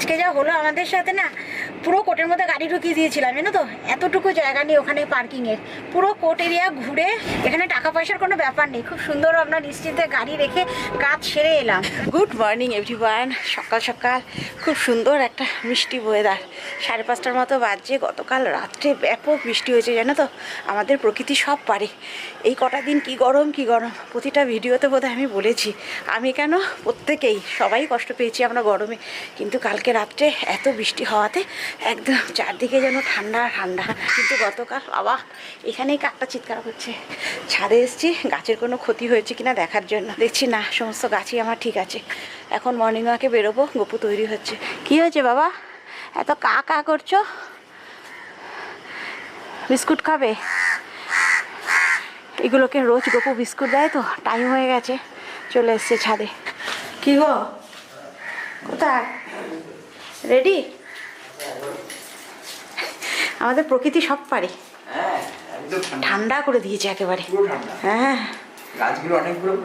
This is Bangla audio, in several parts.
আজকে যা হলো আমাদের সাথে না পুরো কোর্টের মধ্যে গাড়ি ঢুকিয়ে দিয়েছিলাম, জানো তো? এতটুকু জায়গা নেই ওখানে পার্কিংয়ের পুরো কোর্ট এরিয়া ঘুরে এখানে টাকা পয়সার কোনো ব্যাপার নেই। খুব সুন্দর আপনার নিশ্চিন্তে গাড়ি রেখে কাজ সেরে এলাম। গুড মর্নিং এভরিওয়ান সকাল সকাল। খুব সুন্দর একটা মিষ্টি ওয়েদার সাড়ে পাঁচটার মতো বাজছে। গতকাল রাত্রে ব্যাপক বৃষ্টি হয়েছে, জানো তো? আমাদের প্রকৃতি সব পারে। এই কটা দিন কি গরম কি গরম? প্রতিটা ভিডিওতে বোধহয় আমি বলেছি, আমি কেন? প্রত্যেকেই। সবাই কষ্ট পেয়েছি আমরা গরমে। কিন্তু কালকে রাত্রে এত বৃষ্টি হওয়াতে একদম চারদিকে যেন ঠান্ডা ঠান্ডা। কিন্তু গতকাল, বাবা, এখানেই কাকটা চিৎকার করছে। ছাদে এসেছি, গাছের কোনো ক্ষতি হয়েছে কিনা দেখার জন্য। দেখছি, না, সমস্ত গাছই আমার ঠিক আছে। এখন মর্নিং ওয়াকে বেরোবো, গপু তৈরি হচ্ছে। কি হয়েছে, বাবা? এত কা কা করছ? বিস্কুট খাবে? এগুলোকে রোজ গপু বিস্কুট দেয় তো টাইম হয়ে গেছে। চলে এসছে ছাদে। কি গো? কোথায়? রেডি? আমাদের প্রকৃতি সব পারে। হ্যাঁ ঠান্ডা। ঠান্ডা করে দিয়েছে একেবারে। হ্যাঁ। গাছগুলো অনেকগুলো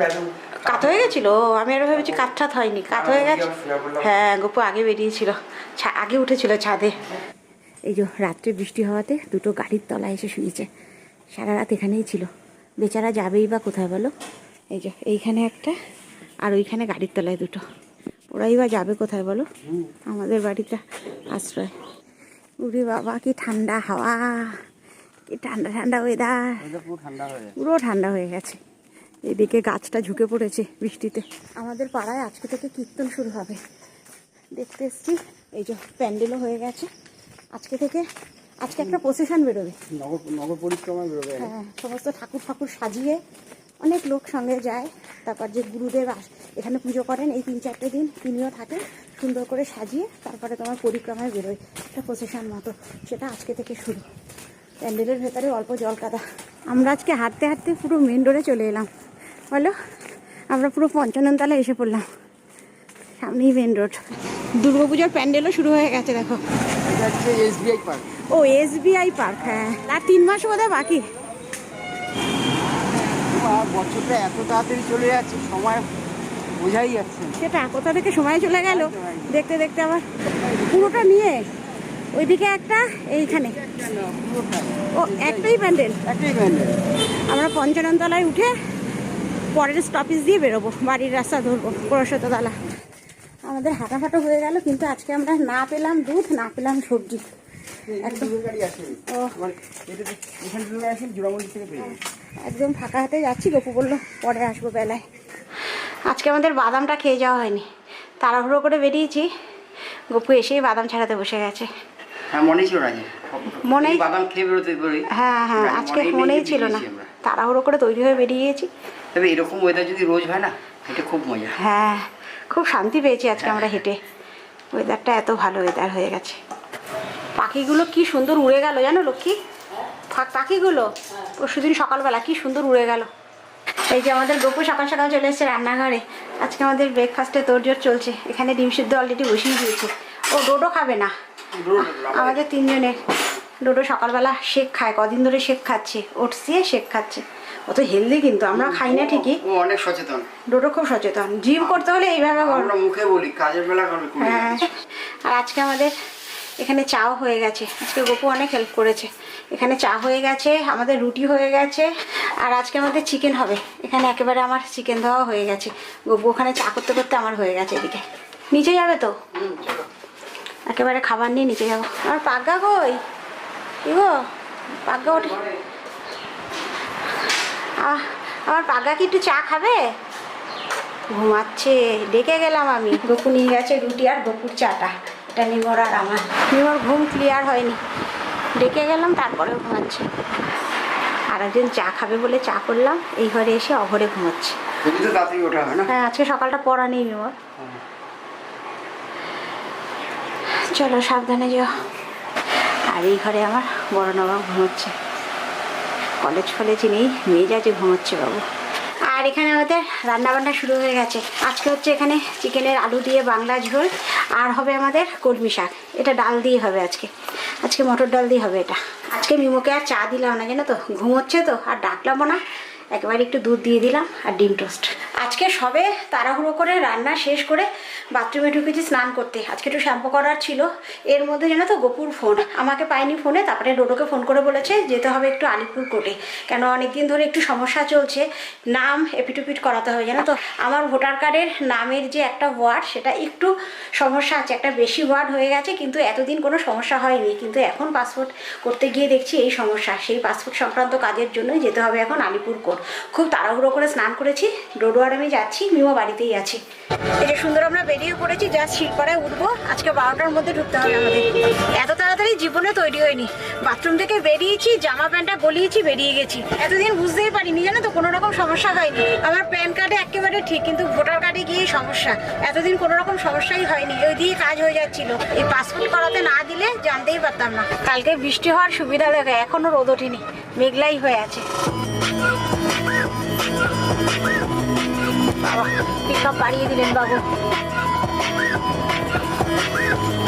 কাত হয়ে গেছিল। আমি আরও ভেবেছি কাত ঠাত হয়নি। কাত হয়ে গেছে। হ্যাঁ গপু আগে বেরিয়েছিল। ছা- আগে উঠেছিল ছাদে। এই যে রাত্রে বৃষ্টি হওয়াতে দুটো গাড়ির তলায় এসে শুয়েছে। সারা রাত এখানেই ছিল। বেচারা যাবেই বা কোথায় বলো? এই যে এইখানে একটা আর ওইখানে গাড়ির তলায় দুটো। ওরাই বা যাবে কোথায় বলো? আমাদের বাড়িটা আশ্রয়। উরে বাবা কি ঠান্ডা হাওয়া কি ঠান্ডা ঠান্ডা ওয়েদার পুরো ঠান্ডা হয়ে যায় পুরো ঠান্ডা হয়ে গেছে। এদিকে গাছটা ঝুঁকে পড়েছে বৃষ্টিতে। আমাদের পাড়ায় আজকে থেকে কীর্তন শুরু হবে। দেখতে এসছি এই যে প্যান্ডেলও হয়ে গেছে। আজকে থেকে আজকে একটা প্রসেশন বেরোবে। নগর নগর পরিক্রমা বেরোবে। হ্যাঁ সমস্ত ঠাকুর ঠাকুর সাজিয়ে অনেক লোক সঙ্গে যায়। তারপর যে গুরুদেব এখানে পুজো করেন এই তিন চারটে দিন তিনিও থাকেন। সুন্দর করে সাজিয়ে তারপরে তোমার পরিক্রমায় বেরোয়। একটা প্রসেশন মতো। সেটা আজকে থেকে শুরু। প্যান্ডেলের ভেতরে অল্প জল কাদা। আমরা আজকে হাঁটতে হাঁটতে পুরো মেন রোডে চলে এলাম। বলো আমরা পুরো পঞ্চাননতলা এসে পড়লাম। সামনেই মেন রোড দুর্গাপুজোর প্যান্ডেলও শুরু হয়ে গেছে দেখো। এসবিআই পার্ক ও এসবিআই পার্ক হ্যাঁ। আর তিন মাস বোধহয় বাকি। বছরটা এত তাড়াতাড়ি চলে যাচ্ছে। সময় বোঝাই যাচ্ছে। সেটা কোথা থেকে সময় চলে গেল? দেখতে দেখতে আবার পুরোটা নিয়ে ওইদিকে একটা এইখানে। ও একটাই প্যান্ডেল। একটাই ব্যান্ডেল আমরা পঞ্চাননতলায় উঠে পরের স্টপেজ দিয়ে বেরোবো বাড়ির রাস্তা ধরবো পরশতলা আমাদের হাঁটাফাটা হয়ে গেল কিন্তু আজকে আমরা না পেলাম দুধ না পেলাম সবজি। একদম ফাঁকা হাতে যাচ্ছি গপু বলল পরে আসব বেলায়। আজকে আমাদের বাদামটা খেয়ে যাওয়া হয়নি। তাড়াহুড়ো করে বেরিয়েছি। গপু এসেই বাদাম ছাড়াতে বসে গেছে। হ্যাঁ মনে ছিল না যে মনেই- বাদাম খেয়ে বেরোতে বেরোই হ্যাঁ হ্যাঁ আজকে মনেই ছিল না। তাড়াহুড়ো করে তৈরি হয়ে বেরিয়ে গেছি তবে এরকম ওয়েদার যদি রোজ হয় না এটা খুব মজা। হ্যাঁ খুব শান্তি পেয়েছি আজকে আমরা হেঁটে। ওয়েদারটা এত ভালো ওয়েদার হয়ে গেছে। পাখিগুলো কি সুন্দর উড়ে গেল জানো লক্ষ্মী? পাখিগুলো? পরশুদিন সকালবেলা কি সুন্দর উড়ে গেল। এই যে আমাদের গপু সকাল সকাল চলে এসেছে রান্নাঘরে। আজকে আমাদের ব্রেকফাস্টে তোড়জোড় চলছে। এখানে ডিম সিদ্ধ অলরেডি বসিয়ে দিয়েছে। ও ডোডো খাবে না? আমাদের তিনজনের। ডোডো সকালবেলা শেক খায় কদিন ধরে শেক খাচ্ছে। ওটস দিয়ে শেক খাচ্ছে। ও তো হেলদি কিন্তু আমরা খাই না ঠিকই। ও অনেক সচেতন। ডোডো খুব সচেতন। জিম করতে হলে এইভাবে আমরা মুখে বলি কাজের বেলা করবে হ্যাঁ। আর আজকে আমাদের এখানে চাও হয়ে গেছে। আজকে গপু অনেক হেল্প করেছে। এখানে চা হয়ে গেছে আমাদের রুটি হয়ে গেছে আর আজকে আমাদের চিকেন হবে। এখানে একেবারে আমার চিকেন দেওয়া হয়ে গেছে। গপু ওখানে চা করতে করতে আমার হয়ে গেছে এদিকে। নিচে যাবে তো? একেবারে খাবার নিয়ে নিচে যাব। আমার পাগ্গা কই? কি গো? পাগ্গা ওঠে। আমার পাগ্গা কি একটু চা খাবে? ঘুমাচ্ছে। ডেকে গেলাম আমি। গপু নিয়ে গেছে রুটি আর গপুর চাটা। এটা নিমর আর আমার নিমর ঘুম ক্লিয়ার হয়নি। ডেকে গেলাম তারপরে ঘুমাচ্ছে। আর একজন চা খাবে বলে চা করলাম এই ঘরে এসে অঘরে ঘুমাচ্ছে। হয় আজকে সকালটা পড়া নেই নিমর চলো সাবধানে যাও। আর এই ঘরে আমার বড় নবাব ঘুমোচ্ছে। কলেজ ফলেজ নেই মেয়ে যাচ্ছে ঘুমোচ্ছে বাবু। এখানে আমাদের রান্না বান্না শুরু হয়ে গেছে। আজকে হচ্ছে এখানে চিকেনের আলু দিয়ে বাংলা ঝোল, আর হবে আমাদের কলমি শাক। এটা ডাল দিয়ে হবে আজকে। আজকে মটর ডাল দিয়ে হবে এটা। আজকে মিমোকে আর চা দিলাম না, জানো তো? ঘুমোচ্ছে তো, আর ডাকলামও না। একেবারে একটু দুধ দিয়ে দিলাম, আর ডিম টোস্ট। আজকে সবে তাড়াহুড়ো করে রান্না শেষ করে বাথরুমে ঢুকেছি স্নান করতে। আজকে একটু শ্যাম্পু করার ছিল। এর মধ্যে যেন তো গোপুর ফোন। আমাকে পাইনি ফোনে, তারপরে ডোডোকে ফোন করে বলেছে যেতে হবে একটু আলিপুর কোর্টে কেন অনেক দিন ধরে একটু সমস্যা চলছে। নাম এপিটুপিট করাতে হবে, জানো তো। আমার ভোটার কার্ডের নামের যে একটা ওয়ার্ড, সেটা একটু সমস্যা আছে। একটা বেশি ওয়ার্ড হয়ে গেছে, কিন্তু এতদিন কোনো সমস্যা হয়নি। কিন্তু এখন পাসপোর্ট করতে গিয়ে দেখছি এই সমস্যা। সেই পাসপোর্ট সংক্রান্ত কাজের জন্যই যেতে হবে এখন আলিপুর কোর্ট খুব তাড়াহুড়ো করে স্নান করেছি। ডোডো আমি যাচ্ছি মিমো বাড়িতেই আছি। এই যে সুন্দর আমরা বেরিয়ে পড়েছি, যা শিলপাড়ায় উঠবো, আজকে বারোটার মধ্যে ঢুকতে হবে আমাদের। এত তাড়াতাড়ি জীবনে তৈরি হয়নি। বাথরুম থেকে বেরিয়েছি, জামা প্যান্টটা গলিয়েছি, বেরিয়ে গেছি। এতদিন বুঝতেই পারিনি জানো তো, কোনো রকম সমস্যা হয়নি। আমার প্যান কার্ডে একেবারে ঠিক, কিন্তু ভোটার কার্ডে গিয়ে সমস্যা। এতদিন কোনো রকম সমস্যাই হয়নি, ওই দিয়ে কাজ হয়ে যাচ্ছিল। এই পাসপোর্ট করাতে না দিলে জানতেই পারতাম না। কালকে বৃষ্টি হওয়ার সুবিধা দেখে এখনও রোদ ওঠেনি, মেঘলাই হয়ে আছে। বাবা পিক বাড়িয়ে দিলেন বাবু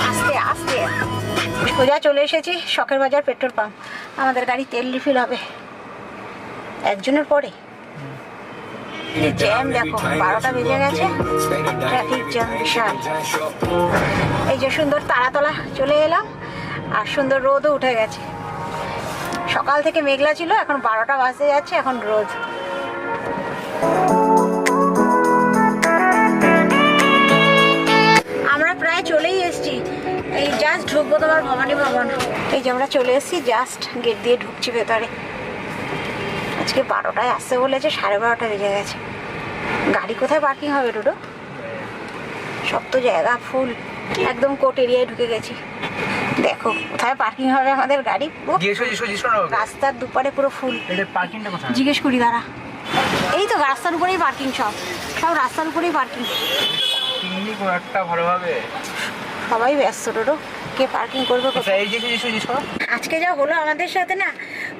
আস্তে আস্তে সোজা চলে এসেছি শখের বাজার পেট্রোল পাম্প আমাদের গাড়ি তেল রিফিল হবে একজনের পরে জ্যাম দেখো বারোটা বেজে গেছে ট্রাফিক জ্যাম বিশাল এই যে সুন্দর তারাতলা চলে এলাম আর সুন্দর রোদও উঠে গেছে সকাল থেকে মেঘলা ছিল এখন বারোটা বাজতে যাচ্ছে এখন রোদ এই যে আমরা চলে এসেছি জাস্ট গেট দিয়ে ঢুকছি ভেতরে। আজকে বারোটায় আসতে বলেছে সাড়ে বারোটা বেজে গেছে। গাড়ি কোথায় পার্কিং হবে ডুডো? সব তো জায়গা ফুল। একদম কোর্ট এরিয়ায় ঢুকে গেছি। দেখো কোথায় পার্কিং হবে আমাদের গাড়ি? রাস্তার দুপারে পুরো ফুল। জিজ্ঞেস করি দাঁড়া। এই তো রাস্তার উপরেই পার্কিং সব। সব রাস্তার উপরেই পার্কিং চিংড়ি একটা ভালোভাবে। সবাই ব্যস্ত টোটো কে পার্কিং করবে কোথায় আচ্ছা আজকে যা হলো আমাদের সাথে না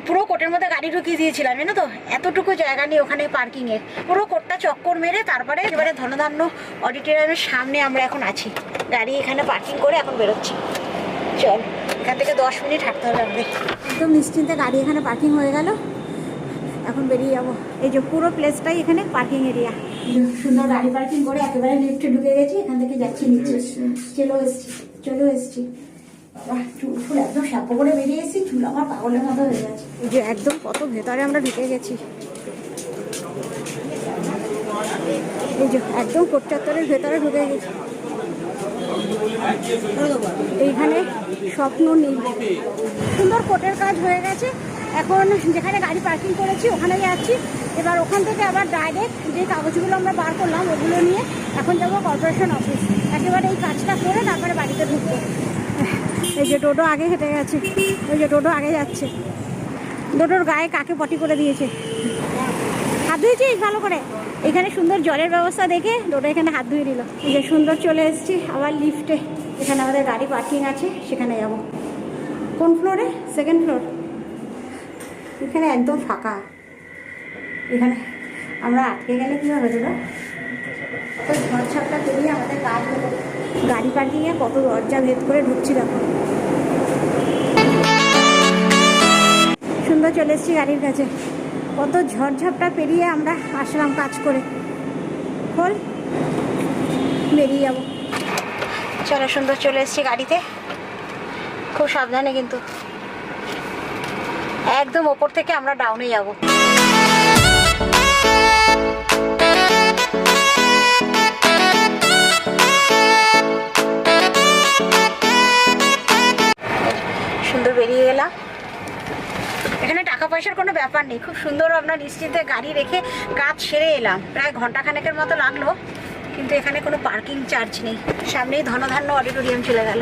পুরো কোর্টের মধ্যে গাড়ি ঢুকিয়ে দিয়েছিলাম জানো তো? এতটুকু জায়গা নেই ওখানে পার্কিং এর। পুরো কোর্টটা চক্কর মেরে তারপরে এবারে ধনধান্য অডিটোরিয়ামের সামনে আমরা এখন আছি। গাড়ি এখানে পার্কিং করে এখন বেরোচ্ছি। চল এখান থেকে দশ মিনিট হাঁটতে হবে আমাদের। একদম নিশ্চিন্তে গাড়ি এখানে পার্কিং হয়ে গেল। এখন বেরিয়ে যাব। এই যে পুরো প্লেসটাই এখানে পার্কিং এরিয়া সুন্দর গাড়ি পার্কিং করে একেবারে লিফটে ঢুকে গেছি এখান থেকে যাচ্ছি নিচে। চলে এসছি চলো এসছি। একদম কত ভেতরে আমরা ঢুকে গেছি। এই যে একদম ভেতরে ঢুকে গেছি। এইখানে স্বপ্ন নীল সুন্দর কোটের কাজ হয়ে গেছে। এখন যেখানে গাড়ি পার্কিং করেছি, ওখানে যাচ্ছি। এবার ওখান থেকে আবার ডাইরেক্ট যে কাগজগুলো আমরা বার করলাম, ওগুলো নিয়ে এখন যাব কর্পোরেশন অফিস একেবারে এই কাজটা করে তারপরে বাড়িতে ঢুকবো। এই যে টোটো আগে হেঁটে গেছে ওই যে টোটো আগে যাচ্ছে। টোটোর গায়ে কাকে পটি করে দিয়েছে? হাত ধুয়েছিস ভালো করে? এখানে সুন্দর জলের ব্যবস্থা দেখে টোটো এখানে হাত ধুয়ে দিল। এই যে সুন্দর চলে এসেছি আবার লিফটে এখানে আমাদের গাড়ি পার্কিং আছে, সেখানে যাব। কোন ফ্লোরে সেকেন্ড ফ্লোর এখানে একদম ফাঁকা। এখানে আমরা আটকে গেলে কী হবে দাদা ওই ঝড় ছাপটা পেরিয়ে আমাদের কাজ গাড়ি পার্কিংয়ে কত দরজা ভেদ করে ঢুকছি দেখো। সুন্দর চলে এসেছি গাড়ির কাছে। কত ঝড়ঝাপটা পেরিয়ে আমরা আসলাম কাজ করে। খোল, বেরিয়ে যাব। চলো সুন্দর চলে এসেছি গাড়িতে। খুব সাবধানে কিন্তু। একদম ওপর থেকে আমরা ডাউনে যাব। এখানে টাকা পয়সার কোনো ব্যাপার নেই। খুব সুন্দর আমরা নিশ্চিন্তে গাড়ি রেখে কাজ সেরে এলাম। প্রায় ঘণ্টা খানেকের মতো লাগল কিন্তু এখানে কোনো পার্কিং চার্জ নেই। সামনেই ধনধান্য অডিটোরিয়াম চলে গেল।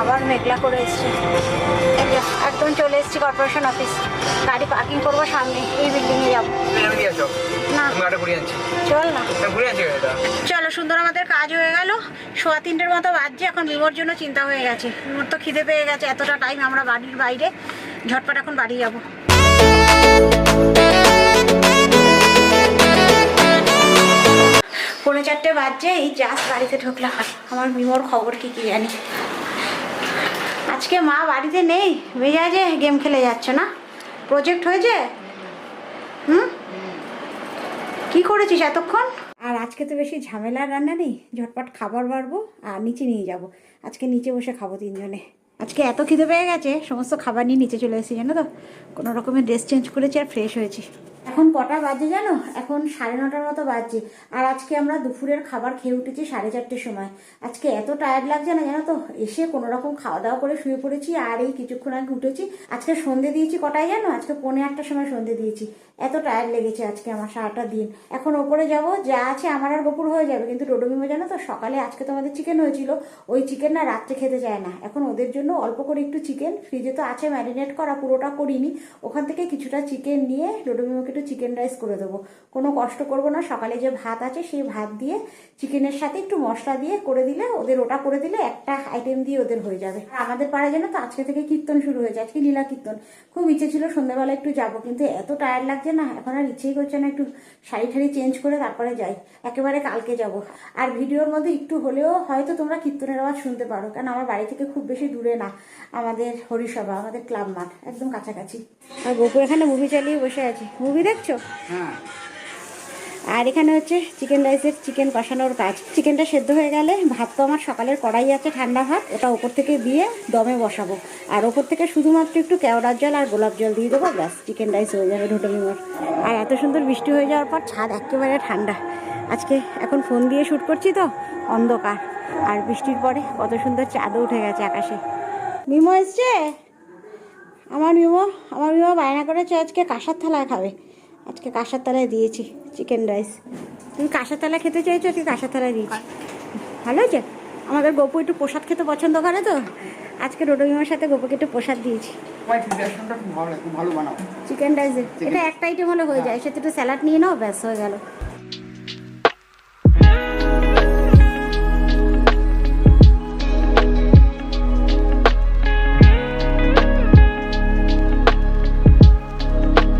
আবার মেঘলা করে এসছে। একদম চলে এসছি কর্পোরেশন অফিস। গাড়ি পার্কিং করব সামনে এই বিল্ডিংয়ে যাব। না। চল না। চলো সুন্দর আমাদের কাজ হয়ে গেল। সোয়া তিনটের মতো বাজছে এখন বিমোর জন্য চিন্তা হয়ে গেছে। বিমোর তো খিদে পেয়ে গেছে এতটা টাইম আমরা বাড়ির বাইরে। ঝটপট এখন বাড়ি যাব। পৌনে চারটে বাজছে এই জাস্ট বাড়িতে ঢুকলাম। আমার মিমোর খবর কি কি জানি। আজকে মা বাড়িতে নেই, মেজাজে গেম খেলে যাচ্ছে না। প্রজেক্ট হয়েছে? হুম? কি করেছিস এতক্ষণ? আর আজকে তো বেশি ঝামেলার রান্না নেই, ঝটপট খাবার বাড়বো আর নিচে নিয়ে যাব। আজকে নিচে বসে খাব তিনজনে। আজকে এত খিদে পেয়ে গেছে, সমস্ত খাবার নিয়ে নিচে চলে এসেছি, জানো তো? কোনো রকমের ড্রেস চেঞ্জ করেছি আর ফ্রেশ হয়েছি। এখন কটা বাজে জানো? এখন সাড়ে নটার মতো বাজছে। আর আজকে আমরা দুপুরের খাবার খেয়ে উঠেছি সাড়ে চারটের সময়। আজকে এত টায়ার্ড লাগছে না জানো তো? এসে কোনো রকম খাওয়া দাওয়া করে শুয়ে পড়েছি আর এই কিছুক্ষণ আগে উঠেছি। আজকে সন্ধে দিয়েছি কটায় জানো? আজকে পৌনে একটার সময় সন্ধে দিয়েছি। এত টায়ার্ড লেগেছে আজকে আমার সারাটা দিন। এখন ওপরে যাব, যা আছে আমার আর বপুর হয়ে যাবে। কিন্তু ডোডোমিমো জানো তো, সকালে আজকে তো আমাদের চিকেন হয়েছিল। ওই চিকেন না রাত্রে খেতে চায় না। এখন ওদের জন্য অল্প করে একটু চিকেন ফ্রিজে তো আছে ম্যারিনেট করা, পুরোটা করিনি। ওখান থেকে কিছুটা চিকেন নিয়ে ডোডোমিমোকে একটু চিকেন রাইস করে দেবো। কোনো কষ্ট করব না, সকালে যে ভাত আছে সেই ভাত দিয়ে চিকেনের সাথে একটু মশলা দিয়ে করে দিলে ওদের, ওটা করে দিলে একটা আইটেম দিয়ে ওদের হয়ে যাবে। আমাদের পাড়ায় যেন তো, আজকে থেকে কীর্তন শুরু হয়েছে, আজকে লীলা কীর্তন। খুব ইচ্ছে ছিল সন্ধ্যাবেলা একটু যাব, কিন্তু এত টায়ার্ড লাগছে না, এখন আর ইচ্ছেই করছে না একটু শাড়ি ঠাড়ি চেঞ্জ করে তারপরে যাই। একেবারে কালকে যাব। আর ভিডিওর মধ্যে একটু হলেও হয়তো তোমরা কীর্তনের আওয়াজ শুনতে পারো, কারণ আমার বাড়ি থেকে খুব বেশি দূরে না, আমাদের হরিসভা, আমাদের ক্লাব মাঠ, একদম কাছাকাছি। আর গোপু এখানে মুভি চালিয়ে বসে আছে। মুভি দেখছ? হ্যাঁ। আর এখানে হচ্ছে চিকেন রাইসের চিকেন কষানোর কাজ। চিকেনটা সেদ্ধ হয়ে গেলে ভাত তো আমার সকালের কড়াই আছে ঠান্ডা ভাত ওটা ওপর থেকে দিয়ে দমে বসাবো। আর ওপর থেকে শুধুমাত্র একটু কেওড়ার জল আর গোলাপ জল দিয়ে দেবো ব্যাস চিকেন রাইস হয়ে যাবে ঢোটো মিমোর আর এত সুন্দর বৃষ্টি হয়ে যাওয়ার পর ছাদ একেবারে ঠান্ডা। আজকে এখন ফোন দিয়ে শ্যুট করছি তো অন্ধকার। আর বৃষ্টির পরে কত সুন্দর চাঁদও উঠে গেছে আকাশে। মিমো এসছে? আমার মিমো আমার মিমো বায়না করেছে আজকে কাঁসার থালায় খাবে। আজকে কাঁসার তালায় দিয়েছি চিকেন রাইস তুমি কাঁসার তালা খেতে চাইছো আজকে কাঁসার তালায় দিয়েছি। ভালো হয়েছে? আমাদের গপু একটু প্রসাদ খেতে পছন্দ করে তো? আজকে রোডমিমার সাথে গোপুকে একটু প্রসাদ দিয়েছি। চিকেন রাইস এটা একটা আইটেম হলে হয়ে যায় সেটা একটু স্যালাড নিয়ে নাও ব্যাস হয়ে গেল।